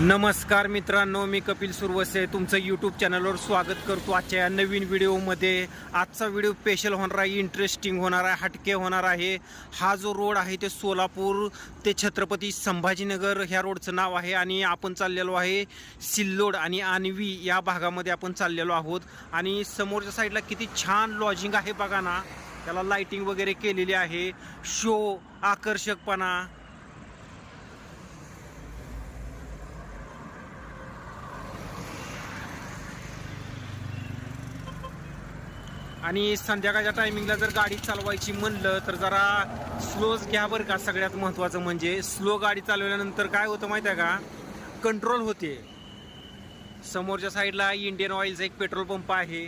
नमस्कार मित्रांनो मी कपिल सुरवसे. तुमचं यूट्यूब चॅनलवर स्वागत करतो आजच्या या नवीन व्हिडिओमध्ये. आजचा व्हिडिओ स्पेशल होणार आहे इंटरेस्टिंग होणार आहे हटके होणार आहे. हा जो रोड आहे ते सोलापूर ते छत्रपती संभाजीनगर ह्या रोडचं नाव आहे आणि आपण चाललेलो आहे सिल्लोड आणि आणवी या भागामध्ये आपण चाललेलो आहोत. आणि समोरच्या साईडला किती छान लॉजिंग आहे बघा ना. त्याला लाईटिंग वगैरे केलेली आहे. शो आकर्षकपणा. आणि संध्याकाळच्या टायमिंगला जर गाडी चालवायची म्हणलं तर जरा स्लोच घ्या बरं का. सगळ्यात महत्त्वाचं म्हणजे स्लो गाडी चालवल्यानंतर काय होतं माहिती आहे का? कंट्रोल होते. समोरच्या साईडला इंडियन ऑइलचा एक पेट्रोल पंप आहे.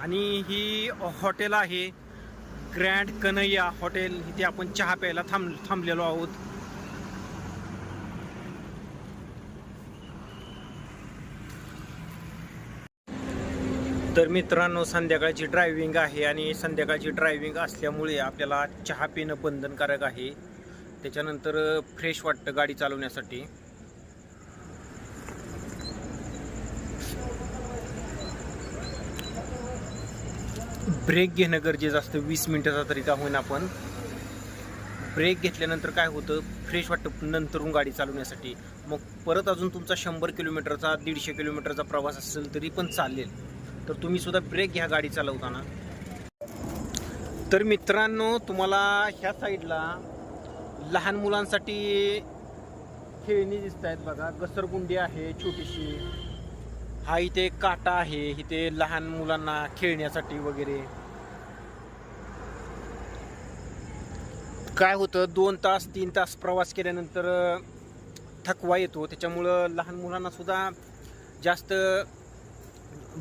आणि ही हॉटेल आहे. ग्रँड कन्हैया हॉटेल इथे आपण चहा प्यायला थांब थांबलेलो आहोत. तर मित्रांनो संध्याकाळची ड्रायव्हिंग आहे आणि संध्याकाळची ड्रायव्हिंग असल्यामुळे आपल्याला चहा पिणं बंधनकारक आहे. त्याच्यानंतर फ्रेश वाटतं गाडी चालवण्यासाठी. ब्रेक घेणं गरजेचं असतं वीस मिनटाचा तरी का होईना आपण ब्रेक घेतल्यानंतर काय होतं फ्रेश वाटतं नंतरून गाडी चालवण्यासाठी. मग परत अजून तुमचा शंभर किलोमीटरचा दीडशे किलोमीटरचा प्रवास असेल तरी पण चालेल. तर तुम्ही सुद्धा ब्रेक घ्या गाडी चालवताना. तर मित्रांनो तुम्हाला ह्या साईडला लहान मुलांसाठी खेळणी दिसत आहेत बघा. घसरगुंडी आहे छोटीशी. हा इथे काटा आहे इथे लहान मुलांना खेळण्यासाठी वगैरे. काय होतं दोन तास तीन तास प्रवास केल्यानंतर थकवा येतो. त्याच्यामुळं लहान मुलांना सुद्धा जास्त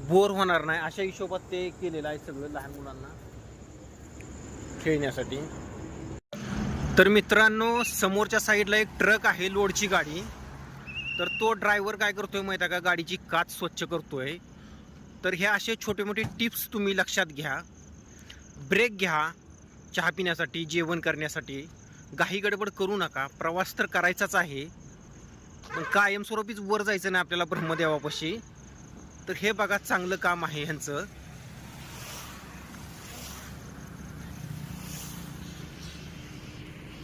बोर होणार नाही. अशा हिशोबात ते केलेलं आहे सगळं लहान मुलांना खेळण्यासाठी. तर मित्रांनो समोरच्या साईडला एक ट्रक आहे लोडची गाडी. तर तो ड्रायव्हर काय करतोय माहिती आहे का? गाडीची काच स्वच्छ करतोय. तर हे असे छोटे मोठे टिप्स तुम्ही लक्षात घ्या. ब्रेक घ्या चहा पिण्यासाठी जेवण करण्यासाठी. घाई गडबड करू नका. प्रवास तर करायचाच आहे. पण कायमस्वरूपीच वर जायचं नाही आपल्याला ब्रह्मदेवापाशी. तर हे बघा चांगलं काम आहे ह्यांचं.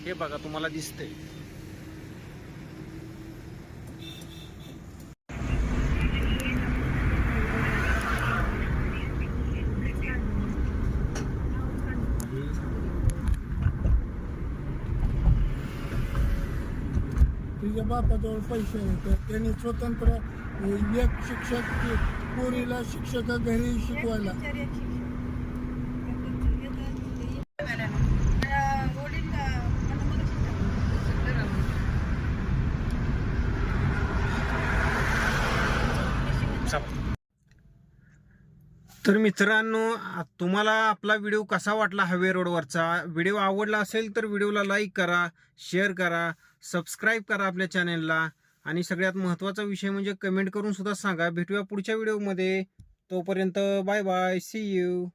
हे बघा तुम्हाला दिसतंय. तुझ्या बापाजवळ पैसे आहेत त्यांनी स्वतंत्र एक शिक्षक पोरीला शिक्षक घरी शिकवायला. तर मित्रांनो तुम्हाला आपला व्हिडिओ कसा वाटला हवे रोडवरचा? व्हिडिओ आवडला असेल तर व्हिडिओला लाईक करा शेअर करा. सबस्क्राईब करा आपल्या चॅनेलला. आणि सगळ्यात महत्त्वाचा विषय म्हणजे कमेंट करून सुद्धा सांगा. भेटूया पुढच्या व्हिडिओमध्ये. तोपर्यंत बाय बाय. C you